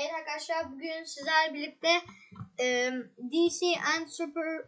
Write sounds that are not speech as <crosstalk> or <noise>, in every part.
Evet arkadaşlar bugün sizlerle birlikte e, DC and Super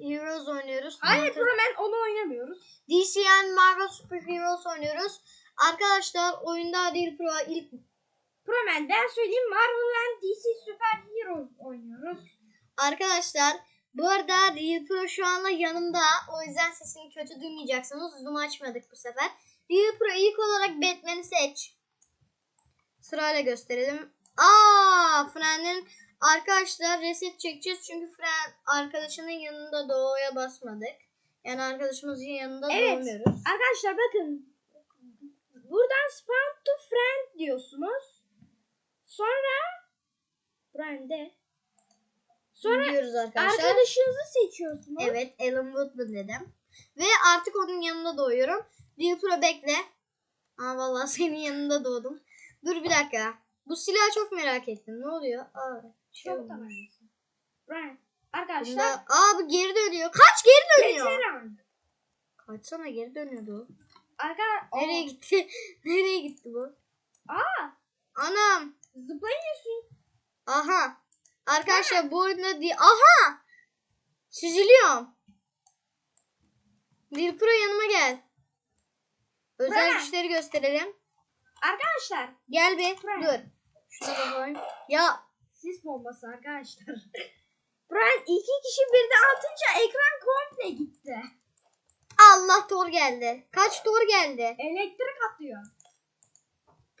Heroes oynuyoruz. Hayır Promen onu oynamıyoruz. DC and Marvel Super Heroes oynuyoruz. Arkadaşlar oyunda değil pro ilk Promen ben söyleyeyim Marvel and DC Super Heroes oynuyoruz. arkadaşlar bu arada Real Pro şu anda yanımda. O yüzden sesini kötü duymayacaksınız. Zoom açmadık bu sefer. Real Pro ilk olarak Batman'i seç. Sırayla gösterelim. Aa, Fren'in arkadaşlar reset çekeceğiz çünkü Fren arkadaşının yanında doğuya basmadık. Yani arkadaşımızın yanında Evet. doğmuyoruz. Arkadaşlar bakın. Buradan spawn to friend diyorsunuz. Sonra friend'e. Sonra arkadaşlar. arkadaşınızı seçiyorsunuz. Evet, Alan Woodman dedim. Ve artık onun yanında doğuyorum. Real Pro bekle. Aa vallahi senin yanında doğdum. Dur bir dakika. Bu silahı çok merak ettim. Ne oluyor? Aa, şey Çok olmuş. Friend. Arkadaşlar. Bunda, aa bu geri dönüyor. Kaç geri dönüyor? Veteran. Kaçsana geri dönüyordu. o. Arkadaşlar. Nereye gitti? <laughs> Nereye gitti bu? Aa. Anam. Zıplayıyorsun. Aha. Arkadaşlar bu oyunda di Aha. Süzülüyorum. Real Pro yanıma gel. Özel Bırak. güçleri gösterelim. Arkadaşlar. Gel bir. Bırak. Dur. Şuna bakalım. Ya Sis bombası arkadaşlar. <laughs> Brian iki kişi birden atınca ekran komple gitti. Allah Thor geldi. Kaç Thor geldi? Elektrik atıyor.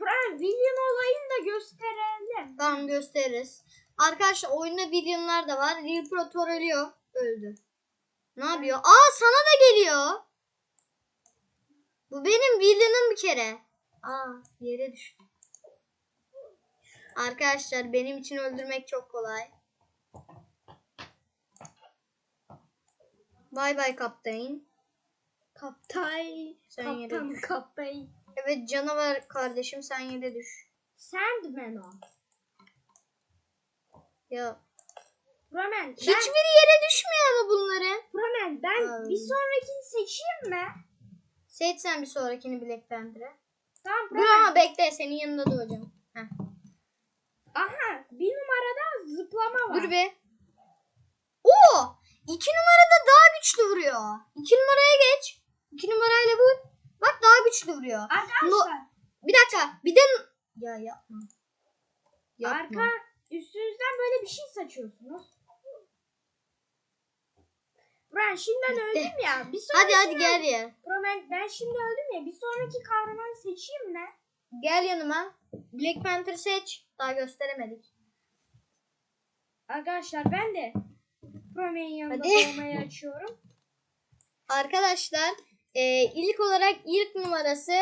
Brian William olayını da gösterelim. Tamam gösteririz. Arkadaşlar oyunda villainlar da var. Real Pro Thor ölüyor. Öldü. Ne yapıyor? Aa sana da geliyor. Bu benim villainım bir kere. Aa yere düştü. Arkadaşlar benim için öldürmek çok kolay. Bay bay kaptan. Kaptay. Sen yere Kaptan düş. kaptay. Evet canavar kardeşim sen yere düş. Sandman o. Ya hiçbiri ben, yere düşmüyor mu bunların? Promen ben Ay. bir sonrakini seçeyim mi? Seç sen bir sonrakini Panther'e. Tamam Dur Promen. ama bekle senin yanında doğacağım. Heh. Aha bir numarada zıplama var. Dur be. Oo! İki numarada daha güçlü vuruyor. İki numaraya geç. İki numarayla vur. Bak daha güçlü vuruyor. Arkadaşlar Bir dakika. Bir de... Ya yapma. Yapma. arka üstünüzden böyle bir şey saçıyorsunuz. Ben şimdiden öldüm ya. Bir Hadi hadi sonrakini- gel ya. Promen ben şimdi öldüm ya. Bir sonraki kahramanı seçeyim mi? Gel yanıma. Black Panther seç. Daha gösteremedik. Arkadaşlar ben de Promen'in yanında Hadi. açıyorum. Arkadaşlar e, ilk olarak ilk numarası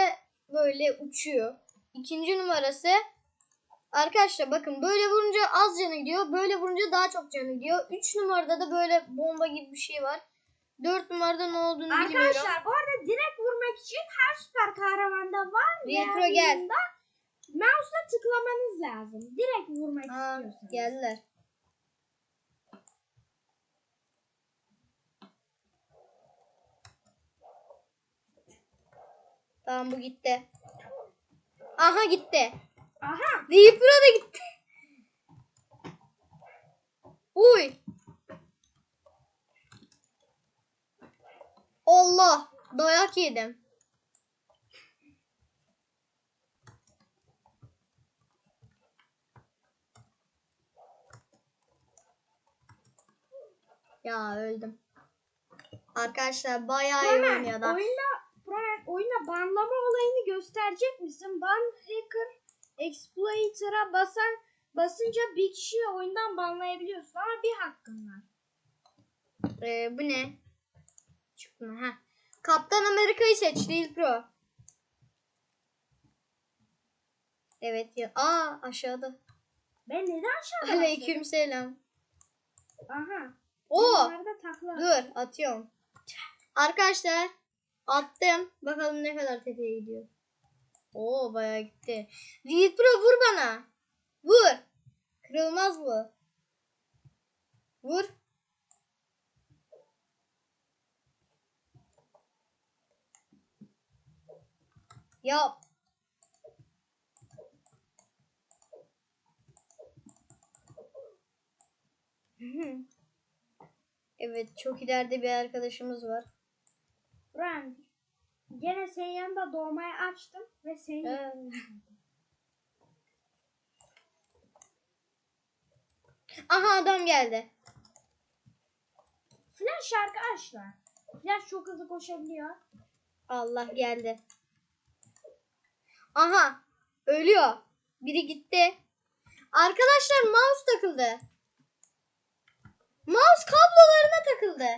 böyle uçuyor. İkinci numarası arkadaşlar bakın böyle vurunca az canı gidiyor. Böyle vurunca daha çok canı gidiyor. Üç numarada da böyle bomba gibi bir şey var. Dört numarada ne olduğunu bilmiyorum. Arkadaşlar bu arada direkt vurmak için her süper kahramanda var pro gel. Mouse'la tıklamanız lazım. Direkt vurmak Aa, istiyorsanız. geldiler. Tamam bu gitti. Aha gitti. Aha Deep da gitti. Uy. Allah. Dayak yedim. Ya öldüm. Arkadaşlar bayağı iyi Promen oynuyor da. oyunda Promen oyunda banlama olayını gösterecek misin? Ban hacker exploiter'a basan basınca bir kişiyi oyundan banlayabiliyorsun ama bir hakkın var. Ee, bu ne? Çıktı? Heh. Kaptan Amerika'yı seç. Değil Pro. Evet ya. Aa aşağıda. Ben neden aşağıda Aleyküm selam. Aha. Bunlarda takla. Dur atıyorum. Arkadaşlar attım. Bakalım ne kadar tepeye gidiyor. Oo bayağı gitti. Real Pro vur bana. Vur. Kırılmaz bu. Vur. Ya <laughs> Evet çok ileride bir arkadaşımız var. Buran gene senin yanında doğmayı açtım ve senin Ee, Aha adam geldi. Flash arkadaşlar. Flash çok hızlı koşabiliyor. Allah geldi. Aha ölüyor. Biri gitti. Arkadaşlar mouse takıldı. Mouse kablolarına takıldı.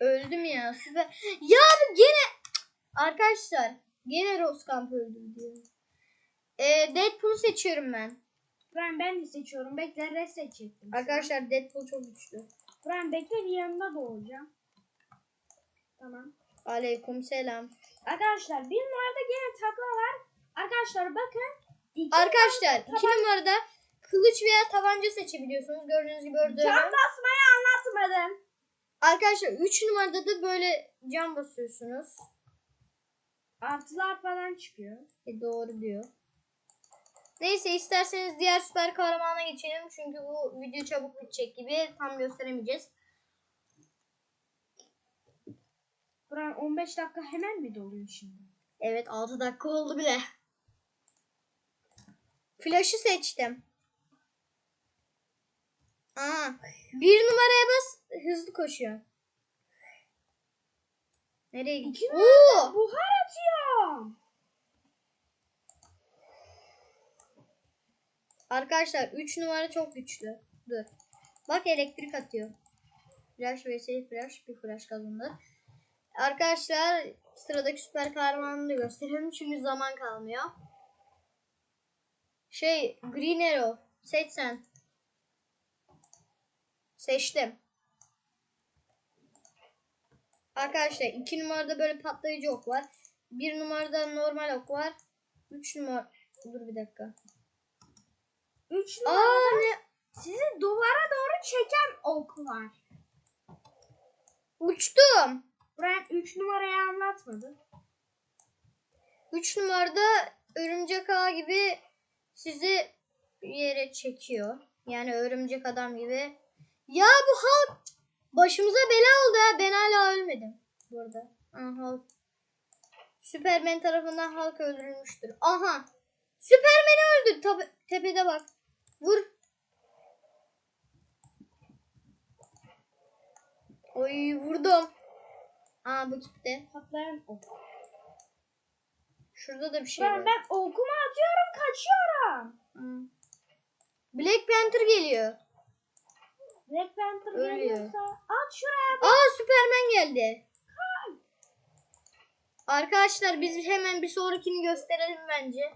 Öldüm ya. Süper. Ya bu gene arkadaşlar gene Roskamp öldü diyor. Ee, Deadpool'u seçiyorum ben. Buran ben de seçiyorum. Bekle res seçecektim. Arkadaşlar Deadpool çok güçlü. Buran bekle bir yanında doğacağım. Tamam. Aleyküm selam. Arkadaşlar bir numarada gene takla var. Arkadaşlar bakın. İki Arkadaşlar iki numarada kılıç veya tabanca seçebiliyorsunuz. Gördüğünüz gibi orada. Can basmayı anlatmadım. Arkadaşlar 3 numarada da böyle cam basıyorsunuz. Artılar falan çıkıyor. E doğru diyor. Neyse isterseniz diğer süper kahramana geçelim. Çünkü bu video çabuk bitecek gibi tam gösteremeyeceğiz. Buran 15 dakika hemen mi doluyor şimdi? Evet 6 dakika oldu bile. Flash'ı seçtim. Aa, bir numaraya bas hızlı koşuyor. Nereye gidiyor? Oo! buhar atıyor. Arkadaşlar 3 numara çok güçlü. Dur. Bak elektrik atıyor. Flash vs flash bir flash kazandı. Arkadaşlar sıradaki süper kahramanını da gösterelim çünkü zaman kalmıyor. Şey Green Arrow seç sen. Seçtim. Arkadaşlar 2 numarada böyle patlayıcı ok var. 1 numarada normal ok var. 3 numara Dur bir dakika. 3 Aa numarada ne sizi duvara doğru çeken ok var. Uçtum. Buran 3 numarayı anlatmadı. 3 numarada örümcek ağ gibi sizi yere çekiyor. Yani örümcek adam gibi. Ya bu Hulk başımıza bela oldu ya. Ben hala ölmedim burada. Aha, Hulk. Superman tarafından Hulk öldürülmüştür. Aha. Superman'i öldür. Tabi- tepede bak. Vur. Oy vurdum. Aa bu gitti. Patlayan ok. Şurada da bir şey var. Buran ben okumu atıyorum kaçıyorum. Hı. Black Panther geliyor. Black Panther Ölüyor. geliyorsa at şuraya. Aa Superman geldi. Arkadaşlar biz hemen bir sonrakini gösterelim bence.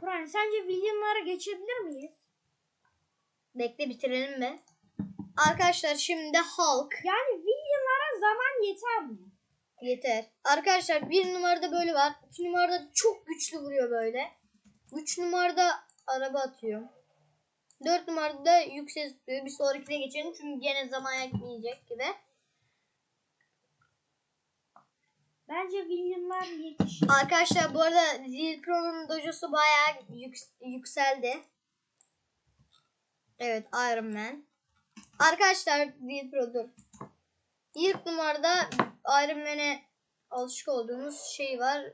Buran sence villainlara geçebilir miyiz? Bekle bitirelim mi? Arkadaşlar şimdi Hulk. Yani villainlara zaman yeter mi? Yeter. Arkadaşlar bir numarada böyle var. İki numarada çok güçlü vuruyor böyle. Üç numarada araba atıyor. Dört numarada da yüksek zıplıyor. Bir sonrakine geçelim çünkü gene zaman yetmeyecek gibi. Bence villainlar yetişir. Arkadaşlar bu arada Lil Pro'nun dojosu bayağı yük- yükseldi. Evet Iron Man. Arkadaşlar Lil Pro dur. İlk numarada Iron Man'e alışık olduğumuz şey var.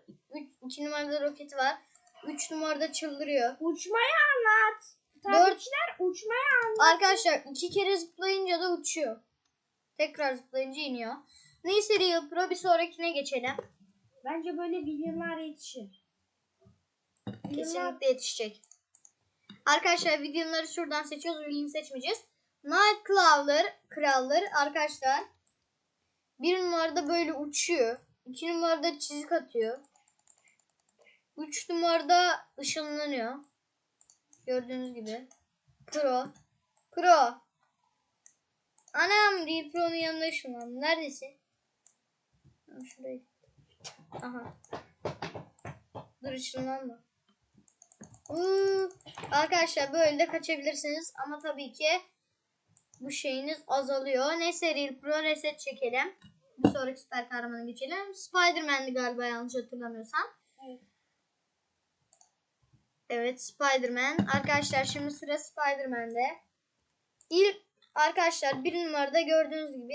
2 numarada roketi var. 3 numarada çıldırıyor. Uçmayı anlat. Takipçiler uçmayı anlat. Arkadaşlar iki kere zıplayınca da uçuyor. Tekrar zıplayınca iniyor. Neyse Real Pro bir sonrakine geçelim. Bence böyle villainlar yetişir. Kesinlikle yetişecek. Arkadaşlar videoları şuradan seçiyoruz. Villain seçmeyeceğiz. Nightcrawler kralları arkadaşlar. Bir numarada böyle uçuyor. iki numarada çizik atıyor. Üç numarada ışınlanıyor. Gördüğünüz gibi. Pro. Pro. Anam Real Pro'nun yanına ışınlandı. Neredesin? Şuraya. Aha. Dur ışınlanma. Uuu. Arkadaşlar böyle de kaçabilirsiniz ama tabii ki bu şeyiniz azalıyor. Neyse Real Pro reset çekelim. Bir sonraki süper kahramana geçelim. Spider-Man'di galiba yanlış hatırlamıyorsam. Evet. Evet Spider-Man. Arkadaşlar şimdi sıra Spider-Man'de. İlk arkadaşlar bir numarada gördüğünüz gibi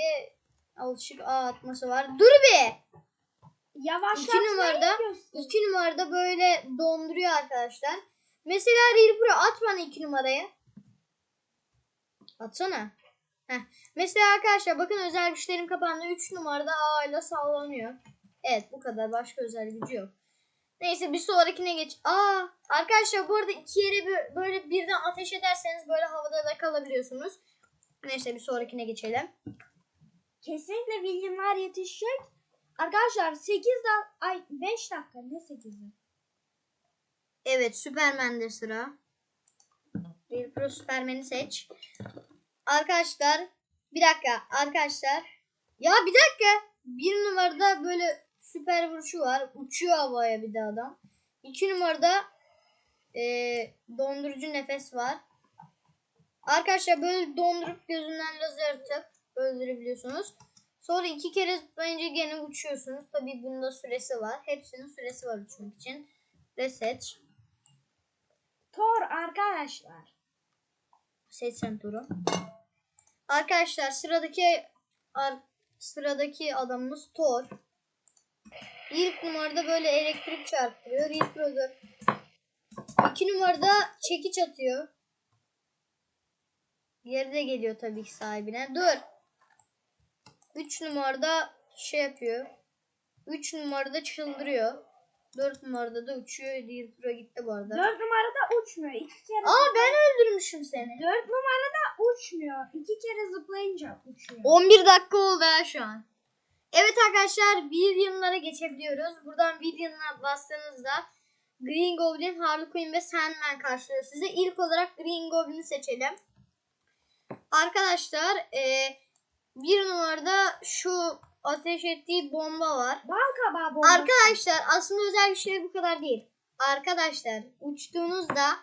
alışık ağ atması var. Dur be! Yavaşlatmayı İki numarada- göster. İki numarada böyle donduruyor arkadaşlar. Mesela Real Pro at bana iki numarayı. Atsana. Heh. Mesela arkadaşlar bakın özel güçlerim kapandı. 3 numarada A ile sallanıyor. Evet bu kadar. Başka özel gücü yok. Neyse bir sonrakine geç. Aa arkadaşlar bu arada iki yere bö- böyle birden ateş ederseniz böyle havada da kalabiliyorsunuz. Neyse bir sonrakine geçelim. Kesinlikle William'lar yetişecek. Arkadaşlar 8 dakika, ay 5 dakika ne 8'i? Evet Süpermen'de sıra. Bir Pro Süpermen'i seç. Arkadaşlar bir dakika arkadaşlar. Ya bir dakika. Bir numarada böyle süper vuruşu var. Uçuyor havaya bir de adam. İki numarada eee, dondurucu nefes var. Arkadaşlar böyle dondurup gözünden lazer atıp öldürebiliyorsunuz. Sonra iki kere zıplayınca gene uçuyorsunuz. Tabi bunda süresi var. Hepsinin süresi var uçmak için. Reset. Thor arkadaşlar. Seçsen turu. Arkadaşlar sıradaki ar- sıradaki adamımız Thor. İlk numarada böyle elektrik çarptırıyor. İlk dur. İki numarada çekiç atıyor. Diğeri de geliyor tabii ki sahibine. Dur. Üç numarada şey yapıyor. Üç numarada çıldırıyor. Dört numarada da uçuyor. Tura gitti bu arada. 4 numarada uçmuyor. 2 kere Aa ben öldürmüşüm seni. 4 numarada uçmuyor. 2 kere zıplayınca uçuyor. 11 dakika oldu ha şu an. Evet arkadaşlar Villain'lara geçebiliyoruz. Buradan Villain'a bastığınızda Green Goblin, Harley Quinn ve Sandman karşılıyor size. İlk olarak Green Goblin'i seçelim. Arkadaşlar e, bir numarada şu ateş ettiği bomba var. Bal kabağı bombası. Arkadaşlar aslında özel güçleri bu kadar değil. Arkadaşlar uçtuğunuzda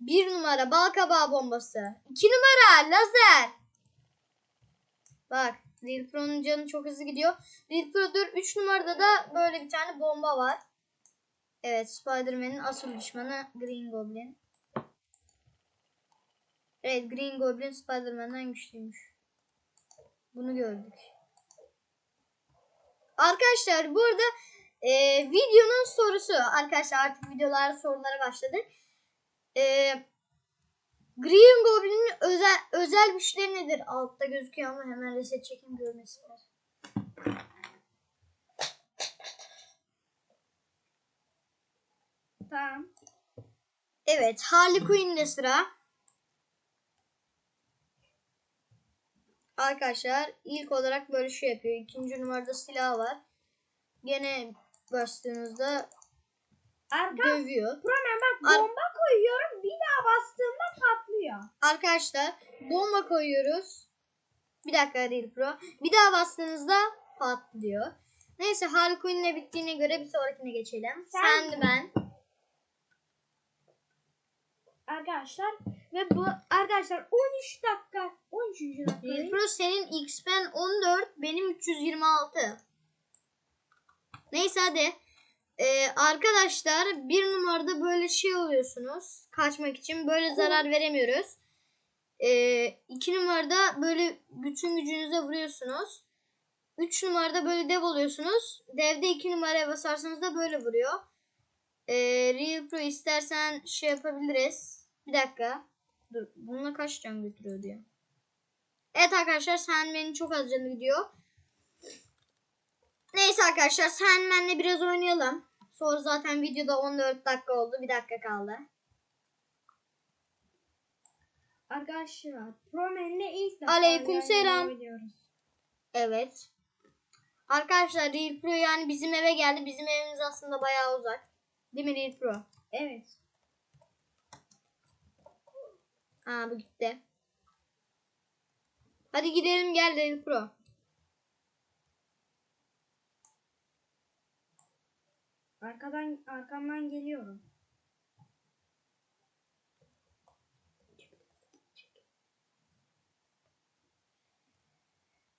bir numara bal kabağı bombası. iki numara lazer. Bak Real Pro'nun canı çok hızlı gidiyor. Real Pro 4 3 numarada da böyle bir tane bomba var. Evet Spider-Man'in asıl düşmanı Green Goblin. Evet Green Goblin Spider-Man'den güçlüymüş. Bunu gördük. Arkadaşlar bu arada e, videonun sorusu arkadaşlar artık videolar sorulara başladı. E, Green Goblin'in özel özel güçleri nedir? Altta gözüküyor ama hemen reset çekim görmesi var. Tamam. Evet Harley Quinn'de sıra. Arkadaşlar ilk olarak böyle şey yapıyor. İkinci numarada silah var. Gene bastığınızda Arka dövüyor. Promen bak Ar- bomba koyuyorum. Patlıyor. Arkadaşlar bomba koyuyoruz. Bir dakika değil pro. Bir daha bastığınızda patlıyor. Neyse Harley bittiğine göre bir sonrakine geçelim. Sen- Sen ben. Arkadaşlar ve bu arkadaşlar 13 dakika 13. Real dakika. Pro senin X-Men 14 benim 326. Neyse hadi. Ee, arkadaşlar bir numarada böyle şey oluyorsunuz. Kaçmak için böyle zarar veremiyoruz. Ee, iki numarada böyle bütün gücünüze vuruyorsunuz. Üç numarada böyle dev oluyorsunuz. Devde iki numaraya basarsanız da böyle vuruyor. Ee, Real Pro istersen şey yapabiliriz. Bir dakika. Dur. Bununla kaç can götürüyor diyor. Evet arkadaşlar Sandman'in çok az canı gidiyor. Neyse arkadaşlar Sandman'le biraz oynayalım. Sonra zaten videoda 14 dakika oldu. Bir dakika kaldı. Arkadaşlar Promen'le ilk defa yayınlamaya gidiyoruz. Evet. Arkadaşlar Real Pro yani bizim eve geldi. Bizim evimiz aslında bayağı uzak. Değil mi Real Pro? Evet. Ha bu gitti. Hadi gidelim gel Real Pro. Arkadan arkamdan geliyorum.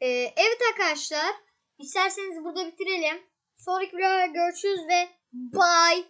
Ee, evet arkadaşlar. isterseniz burada bitirelim. Sonraki videoda görüşürüz ve bye.